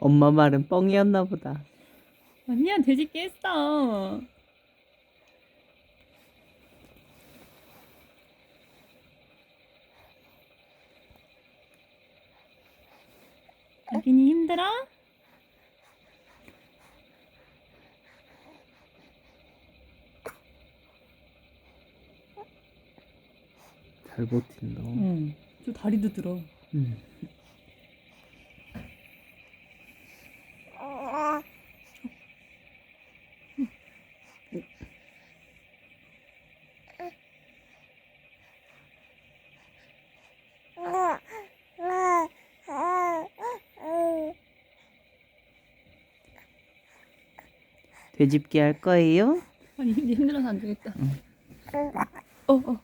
엄마 말은 뻥이었나 보다. 아니야 돼지 깼어. 여기니 힘들어? 잘 버틴다. 응. 저 다리도 들어. 음. 되짚기 할 거예요? 아니 힘- 힘들어서 안 되겠다. 어 어.